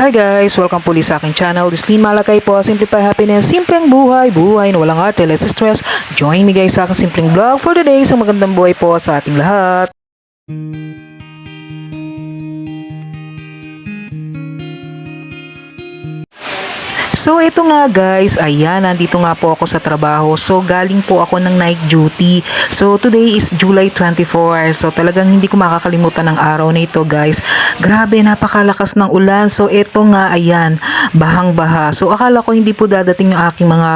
Hi guys! Welcome po sa aking channel. This is Lynn Malakay po. Simplify Happiness. Simpleng buhay. Buhay na walang arte. Less stress. Join me guys sa aking simpleng vlog for today. Isang magandang buhay po sa ating lahat. So ito nga guys, ayan, nandito nga po ako sa trabaho. So galing po ako ng night duty. So today is July 24. So talagang hindi ko makakalimutan ng araw na ito guys. Grabe, napakalakas ng ulan. So ito nga, ayan, bahang-baha. So akala ko hindi po dadating yung aking mga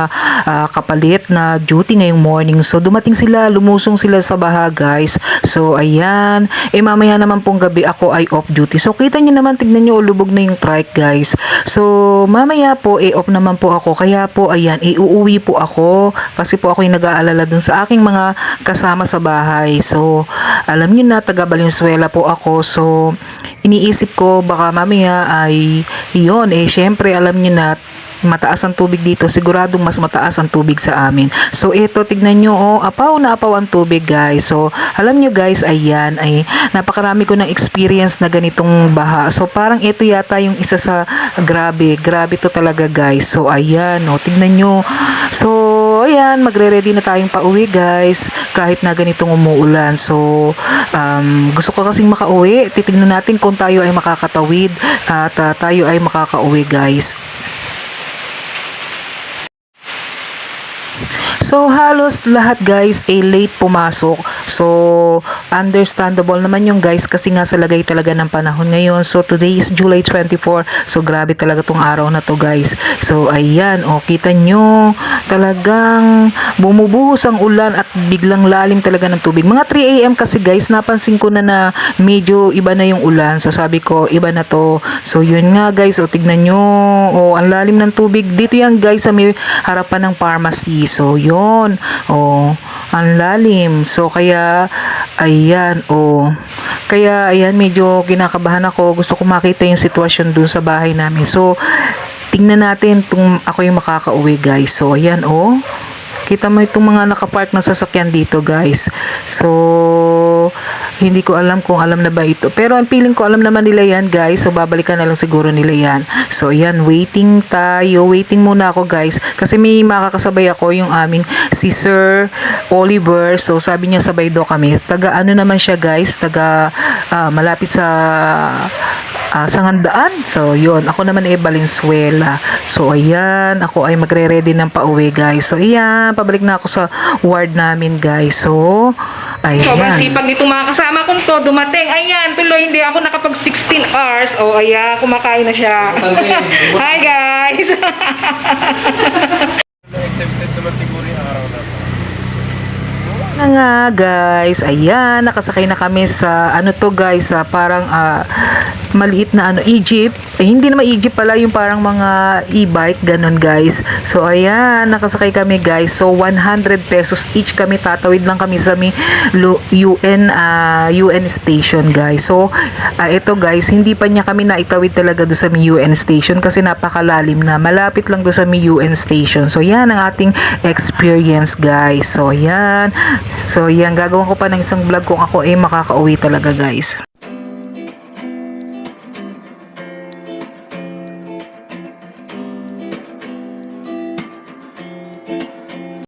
ah, kapalit na duty ngayong morning. So dumating sila, lumusong sila sa baha guys. So ayan, eh mamaya naman pong gabi ako ay off duty. So kita niyo naman, tignan niyo, lubog na yung trike guys. So mamaya po, eh off naman po ako. Kaya po, ayan, eh uuwi po ako. Kasi po ako yung nag-aalala dun sa aking mga kasama sa bahay. So, alam niyo na, taga Valenzuela po ako. So, iniisip ko baka mamaya ay yun eh syempre alam niyo na mataas ang tubig dito, siguradong mas mataas ang tubig sa amin. So ito, tignan nyo, oh, apaw na apaw ang tubig guys. So alam nyo guys, ayan, ay napakarami ko ng experience na ganitong baha. So parang ito yata yung isa sa grabe, grabe to talaga guys. So ayan, oh, tignan nyo. So ayan, magre-ready na tayong pauwi guys, kahit na ganitong umuulan. So um, gusto ko kasing makauwi, titignan natin kung tayo ay makakatawid at ah, tayo ay makakauwi guys. So halos lahat guys ay late pumasok. So understandable naman yung guys kasi nga sa lagay talaga ng panahon ngayon. So today is July 24. So grabe talaga tong araw na to guys. So ayan, oh kita nyo talagang bumubuhos ang ulan at biglang lalim talaga ng tubig. Mga 3 AM kasi guys, napansin ko na na medyo iba na yung ulan. So sabi ko, iba na to. So yun nga guys, oh tignan nyo. Oh, ang lalim ng tubig. Dito yan guys sa may harapan ng pharmacy. So yun. Oh, ang lalim. So kaya ayan, oh. Kaya ayan medyo kinakabahan ako. Gusto ko makita yung sitwasyon dun sa bahay namin. So tingnan natin kung ako yung makakauwi guys. So ayan, oh. Kita mo itong mga nakapark na sasakyan dito guys. So, hindi ko alam kung alam na ba ito. Pero ang feeling ko alam naman nila yan guys. So, babalikan na lang siguro nila yan. So, yan. Waiting tayo. Waiting muna ako guys. Kasi may makakasabay ako yung aming si Sir Oliver. So, sabi niya sabay daw kami. Taga ano naman siya guys. Taga ah, malapit sa ah, Sangandaan. So, yun. Ako naman ay Valenzuela. So, ayan. Ako ay magre-ready ng pauwi, guys. So, ayan. Pabalik na ako sa ward namin, guys. So, Sobrang ayan. sipag nitong mga kasama kong to, dumating. Ayan, tuloy, hindi ako nakapag 16 hours. O, oh, ayan, kumakain na siya. Hi, guys! Accepted naman siguro yung araw na to. Nga guys, ayan, nakasakay na kami sa ano to guys, sa parang ah, maliit na ano, Egypt. Eh, hindi naman Egypt pala yung parang mga e-bike, ganun guys. So ayan, nakasakay kami guys. So 100 pesos each kami, tatawid lang kami sa may UN, ah, UN station guys. So ah, ito guys, hindi pa niya kami naitawid talaga do sa may UN station kasi napakalalim na. Malapit lang do sa may UN station. So yan ang ating experience guys. So yan. So yan, gagawin ko pa ng isang vlog kung ako ay makakauwi talaga guys.